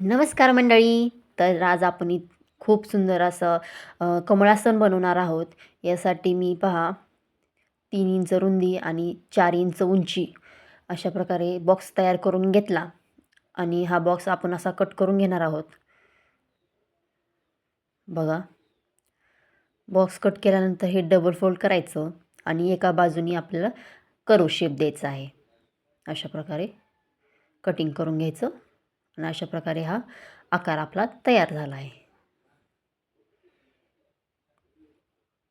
नमस्कार मंडळी. तर आज आपण खूप सुंदर असं कमळासन बनवणार आहोत. यासाठी मी पहा तीन इंच रुंदी आणि चार इंच उंची अशा प्रकारे बॉक्स तयार करून घेतला. आणि हा बॉक्स आपण असा कट करून घेणार आहोत. बघा. बॉक्स कट केल्यानंतर हे डबल फोल्ड करायचं आणि एका बाजूनी आपल्याला करो शेप द्यायचा आहे. अशा प्रकारे कटिंग करून घ्यायचं. आणि अशा प्रकारे हा आकार आपला तयार झाला आहे.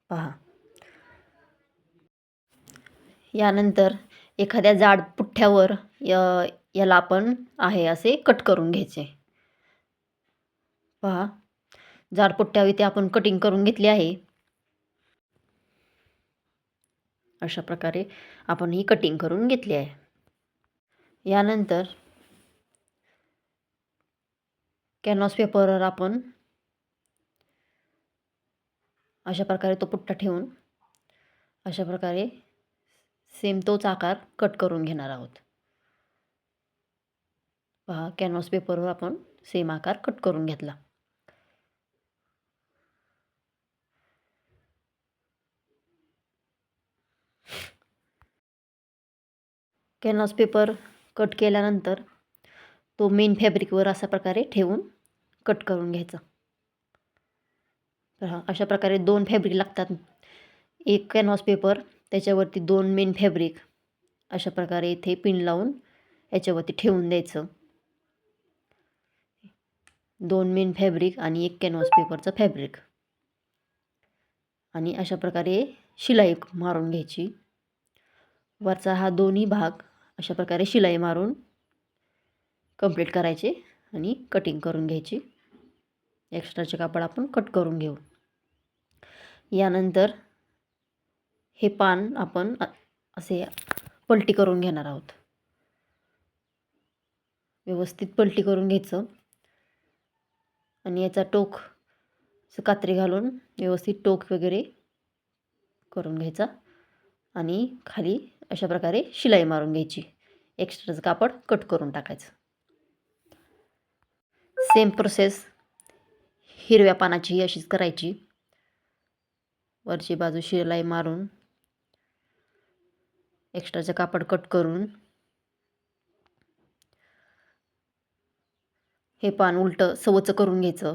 पहा. यानंतर एखाद्या जाड पुठ्ठ्यावर याला आपण आहे असे कट करून घ्यायचे. पहा. जाड पुठ्ठ्यावर इथे आपण कटिंग करून घेतली आहे. अशा प्रकारे आपण ही कटिंग करून घेतली आहे. यानंतर कॅनव्हास पेपरवर आपण अशा प्रकारे तो पुट्टा ठेवून अशा प्रकारे सेम तोच आकार कट करून घेणार आहोत. पहा कॅनव्हास पेपरवर आपण सेम आकार कट करून घेतला. कॅनव्हास पेपर कट केल्यानंतर तो मेन फॅब्रिकवर अशा प्रकारे ठेवून कट करून घ्यायचं. तर हां अशा प्रकारे दोन फॅब्रिक लागतात. एक कॅनव्हास पेपर त्याच्यावरती दोन मेन फॅब्रिक अशा प्रकारे इथे पिन लावून याच्यावरती ठेवून द्यायचं. दोन मेन फॅब्रिक आणि एक कॅनव्हास पेपरचं फॅब्रिक आणि अशा प्रकारे शिलाई मारून घ्यायची. वरचा हा दोन्ही भाग अशा प्रकारे शिलाई मारून कंप्लीट करायचे आणि कटिंग करून घ्यायची. एक्स्ट्राचे कापड आपण कट करून घेऊ. यानंतर हे पान आपण असे पलटी करून घेणार आहोत. व्यवस्थित पलटी करून घ्यायचं. आणि याचा टोक कात्री घालून व्यवस्थित टोक वगैरे करून घ्यायचा. आणि खाली अशा प्रकारे शिलाई मारून घ्यायची. एक्स्ट्राचं कापड कट करून टाकायचं. सेम प्रोसेस हिरव्या पानाची अशीच करायची. वरची बाजू शिलाई मारून एक्स्ट्राचं कापड कट करून हे पान उलटं सवचं करून घ्यायचं.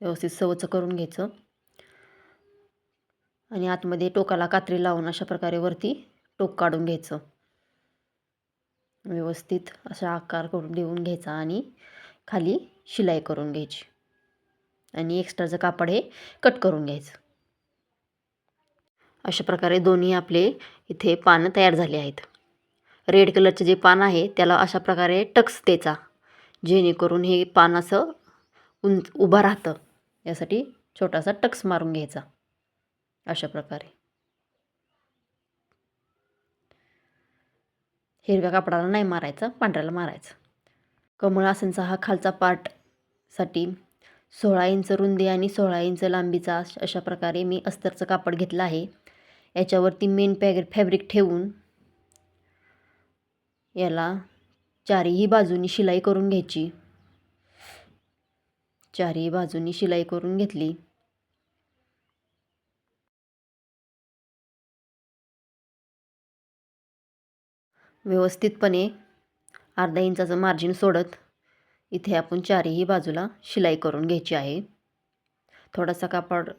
व्यवस्थित सवचं करून घ्यायचं. आणि आतमध्ये टोकाला कात्री लावून अशा प्रकारे वरती टोक काढून घ्यायचं. व्यवस्थित असा आकार करून देऊन घ्यायचा आणि खाली शिलाई करून घ्यायची. आणि एक्स्ट्राचं कापड हे कट करून घ्यायचं. अशा प्रकारे दोन्ही आपले इथे पानं तयार झाले आहेत. रेड कलरचे जे पान आहे त्याला अशा प्रकारे टक्स द्यायचा. जेणेकरून हे पान असं उंच उभं राहतं. यासाठी छोटासा टक्स मारून घ्यायचा. अशा प्रकारे. हिरव्या कापडाला नाही मारायचं पांढऱ्याला मारायचं. कमळ आसनचा हा खालचा पार्टसाठी सोळा इंच रुंदी आणि सोळा इंच लांबीचा अशा प्रकारे मी अस्तरचं कापड घेतलं आहे. याच्यावरती मेन पॅग फॅब्रिक ठेवून याला चारही बाजूनी शिलाई करून घ्यायची. चारही बाजूनी शिलाई करून घेतली. व्यवस्थितपणे अर्धा इंचाचं मार्जिन सोडत इथे आपण चारही बाजूला शिलाई करून घ्यायची आहे. थोडासा कापड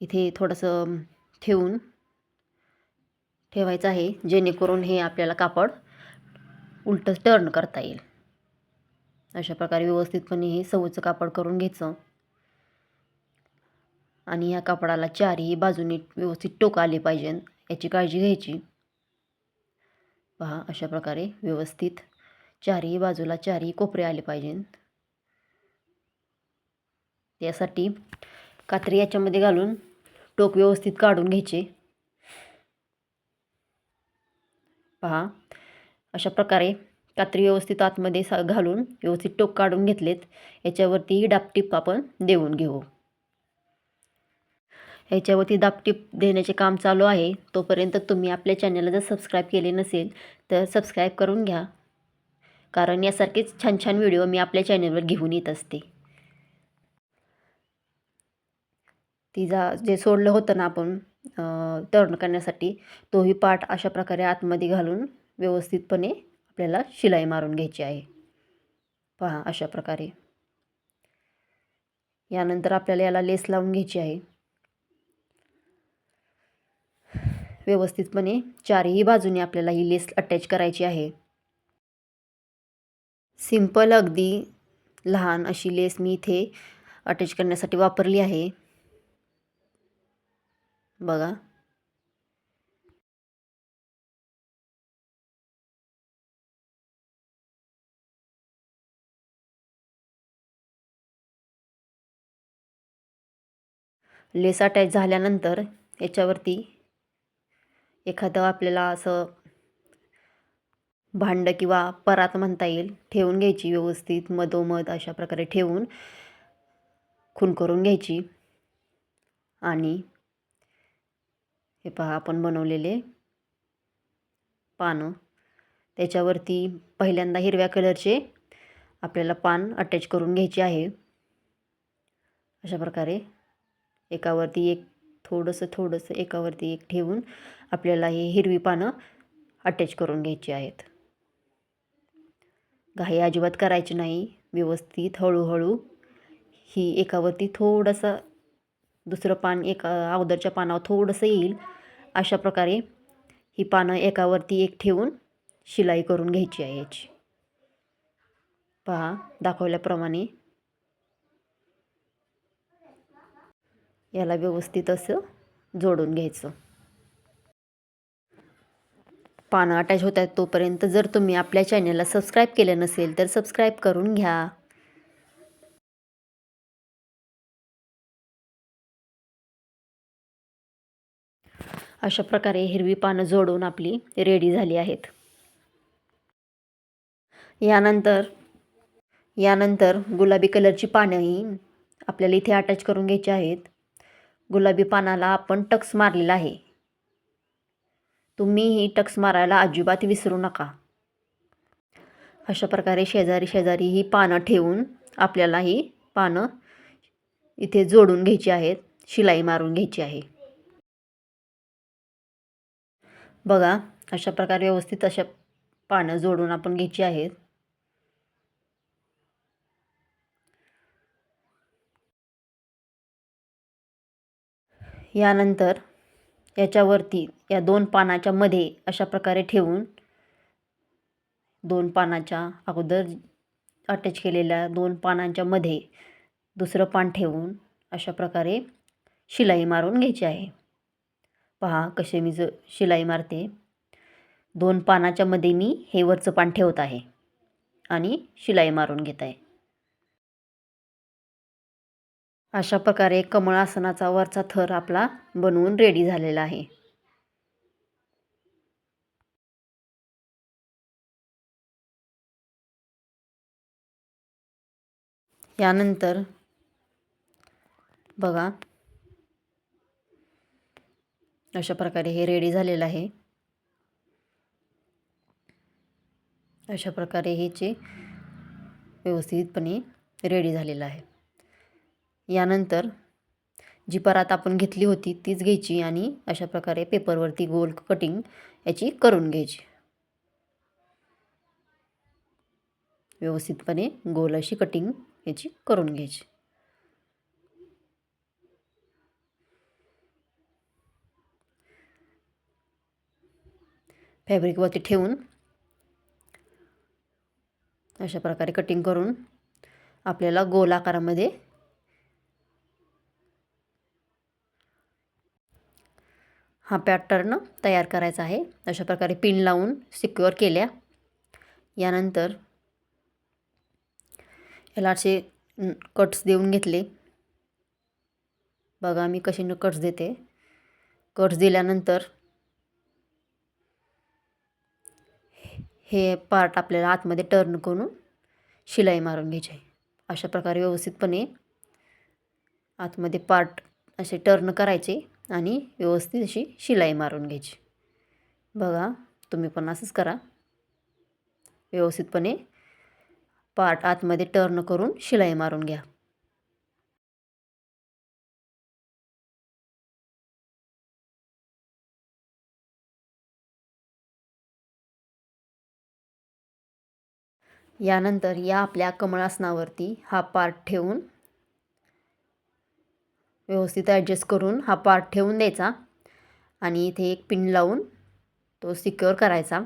इथे थोडंसं ठेवून ठेवायचं आहे जेणेकरून हे आपल्याला कापड उलटं टर्न करता येईल. अशा प्रकारे व्यवस्थितपणे हे सवचं कापड करून घ्यायचं. आणि या कापडाला चारही बाजूने व्यवस्थित टोक आले पाहिजे याची काळजी घ्यायची. पहा अशा प्रकारे व्यवस्थित चारही बाजूला चारही कोपरे आले पाहिजेत त्यासाठी कात्री याच्यामध्ये घालून टोक व्यवस्थित काढून घ्यायचे. पहा अशा प्रकारे कात्री व्यवस्थित आतमध्ये सा घालून व्यवस्थित टोक काढून घेतलेत. याच्यावरती डापटीप आपण देऊन घेऊ. याच्यावरती दापटीप देण्याचे काम चालू आहे. तोपर्यंत तुम्ही आपल्या चॅनलला जर सबस्क्राईब केले नसेल तर सबस्क्राईब करून घ्या. कारण यासारखेच छान छान व्हिडिओ मी आपल्या चॅनलवर घेऊन येत असते. तिचा जे सोडलं होतं ना आपण तरण करण्यासाठी तोही पाठ अशा प्रकारे आतमध्ये घालून व्यवस्थितपणे आपल्याला शिलाई मारून घ्यायची आहे. पहा अशा प्रकारे. यानंतर आपल्याला याला लेस लावून घ्यायची आहे. व्यवस्थितपणे चारही बाजूने आपल्याला ही लेस अटॅच करायची आहे. सिंपल अगदी लहान अशी लेस मी इथे अटॅच करण्यासाठी वापरली आहे. बघा. लेस अटॅच झाल्यानंतर याच्यावरती एखादं आपल्याला असं भांडं किंवा परात म्हणता येईल ठेवून घ्यायची व्यवस्थित मधोमध अशा प्रकारे ठेवून खून करून घ्यायची. आणि हे पहा आपण बनवलेले पानं. त्याच्यावरती पहिल्यांदा हिरव्या कलरचे आपल्याला पान अटॅच करून घ्यायचे आहे. अशा प्रकारे एकावरती एक थोडंसं थोडंसं एकावरती एक ठेवून आपल्याला ही हिरवी पानं अटॅच करून घ्यायची आहेत. घाई अजिबात करायची नाही. व्यवस्थित हळूहळू ही एकावरती थोडंसं दुसरं पान एका अगोदरच्या पानावर थोडंसं येईल अशा प्रकारे ही पानं एकावरती एक ठेवून शिलाई करून घ्यायची आहे याची. पहा दाखवल्याप्रमाणे याला व्यवस्थित असं जोडून घ्यायचं. पानं अटॅच होत आहेत तोपर्यंत जर तुम्ही आपल्या चॅनलला सबस्क्राईब केलं नसेल तर सबस्क्राईब करून घ्या. अशा प्रकारे हिरवी पानं जोडून आपली रेडी झाली आहेत. यानंतर यानंतर गुलाबी कलरची पानंही आपल्याला इथे अटॅच करून घ्यायची आहेत. गुलाबी पानाला आपण टक्स मारलेला आहे. तुम्ही ही टक्स मारायला अजिबात विसरू नका. अशा प्रकारे शेजारी शेजारी ही पानं ठेवून आपल्याला ही पानं इथे जोडून घ्यायची आहेत शिलाई मारून घ्यायची आहे. बघा अशा प्रकारे व्यवस्थित अशा पानं जोडून आपण घ्यायची आहेत. यानंतर याच्यावरती या दोन पानाच्या मध्ये अशा प्रकारे ठेवून दोन पानाच्या अगोदर अटॅच केलेल्या दोन पानांच्या मध्ये दुसरं पान ठेवून अशा प्रकारे शिलाई मारून घ्यायची आहे. पहा कसे मी ज शिलाई मारते. दोन पानाच्या मध्ये मी हे वरचं पान ठेवत आहे आणि शिलाई मारून घेत आहे. अशा प्रकारे कमळासनाचा वरचा थर आपला बनवून रेडी झालेला आहे. यानंतर बघा अशा प्रकारे हे रेडी झालेलं आहे. अशा प्रकारे हेचे व्यवस्थितपणे रेडी झालेलं आहे. यानंतर जी परात आपण घेतली होती तीच घ्यायची आणि अशा प्रकारे पेपरवरती गोल कटिंग याची करून घ्यायची. व्यवस्थितपणे गोल अशी कटिंग याची करून घ्यायची. फॅब्रिकवरती ठेवून अशा प्रकारे कटिंग करून आपल्याला गोल आकारामध्ये हा पॅटर्न तयार करायचा आहे. अशा प्रकारे पिन लावून सिक्युअर केल्या. यानंतर याला असे कट्स देऊन घेतले. बघा मी कशी कट्स देते. कट्स दिल्यानंतर हे पार्ट आपल्याला आतमध्ये टर्न करून शिलाई मारून घ्यायची. आहे अशा प्रकारे व्यवस्थितपणे आतमध्ये पार्ट असे टर्न करायचे. आणि व्यवस्थित अशी शिलाई मारून घ्यायची. बघा तुम्ही पण असंच करा. व्यवस्थितपणे पार्ट आतमध्ये टर्न करून शिलाई मारून घ्या. यानंतर या आपल्या कमळासनावरती हा पार्ट ठेवून व्यवस्थित ॲडजस्ट करून हा पार्ट ठेवून द्यायचा. आणि इथे एक पिन लावून तो सिक्युअर करायचा.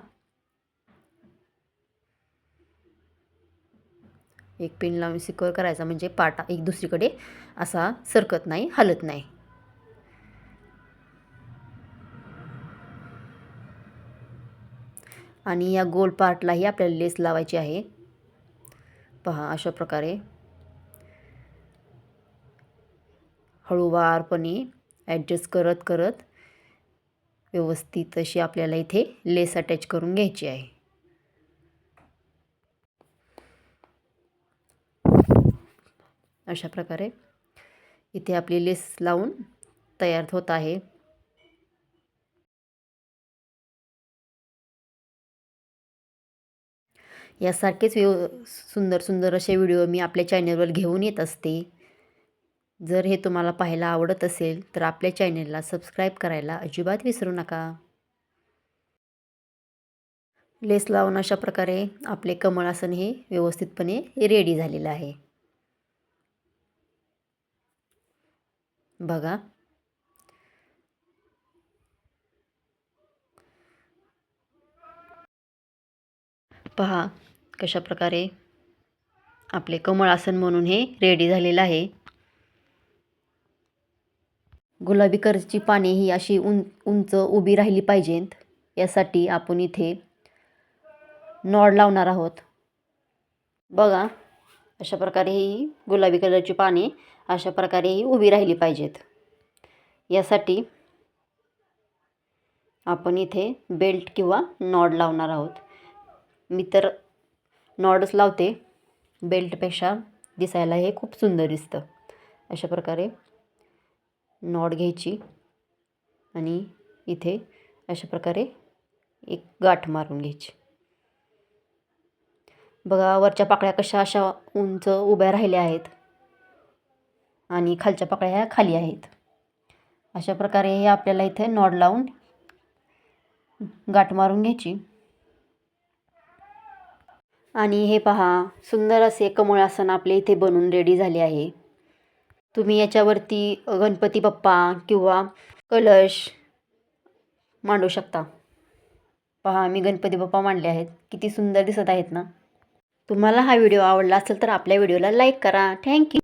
एक पिन लावून सिक्युअर करायचा म्हणजे पाटा एक दुसरीकडे असा सरकत नाही हलत नाही. आणि या गोल पार्टलाही आपल्याला लेस लावायची आहे. पहा अशा प्रकारे हळूवारपणे ॲडजस्ट करत करत व्यवस्थित अशी आपल्याला इथे लेस अटॅच करून घ्यायची आहे. अशा प्रकारे इथे आपली लेस लावून तयार होत आहे. यासारखेच व्यव सुंदर सुंदर असे व्हिडिओ मी आपल्या चॅनलवर घेऊन येत असते. जर हे तुम्हाला पाहायला आवडत असेल तर आपल्या चॅनेलला सबस्क्राईब करायला अजिबात विसरू नका. लेस लावून अशा प्रकारे आपले कमळासन हे व्यवस्थितपणे रेडी झालेलं आहे. बघा. पहा कशा प्रकारे आपले कमळ आसन म्हणून हे रेडी झालेलं आहे. गुलाबी कलरची पाने ही अशी उं उंच उभी राहिली पाहिजेत. यासाठी आपण इथे नॉड लावणार आहोत. बघा अशा प्रकारे ही गुलाबी कलरची पाने अशा प्रकारे ही उभी राहिली पाहिजेत. यासाठी आपण इथे बेल्ट किंवा नॉड लावणार आहोत. मी तर नॉडच लावते. बेल्टपेक्षा दिसायला हे खूप सुंदर दिसतं. अशा प्रकारे नॉड घ्यायची आणि इथे अशा प्रकारे एक गाठ मारून घ्यायची. बघा वरच्या पाकळ्या कशा अशा उंच उभ्या राहिल्या आहेत आणि खालच्या पाकळ्या ह्या खाली आहेत. अशा प्रकारे हे आपल्याला इथे नॉड लावून गाठ मारून घ्यायची. आणि हे पहा सुंदर असे कमळासन आपले इथे बनून रेडी झाले आहे. तुम्ही याच्यावरती गणपती बाप्पा किंवा कलश मांडू शकता. पहा मी गणपती बाप्पा मांडले आहेत. किती सुंदर दिसत आहेत ना. तुम्हाला हा व्हिडिओ आवडला असेल तर आपल्या व्हिडिओला लाईक करा. थँक्यू.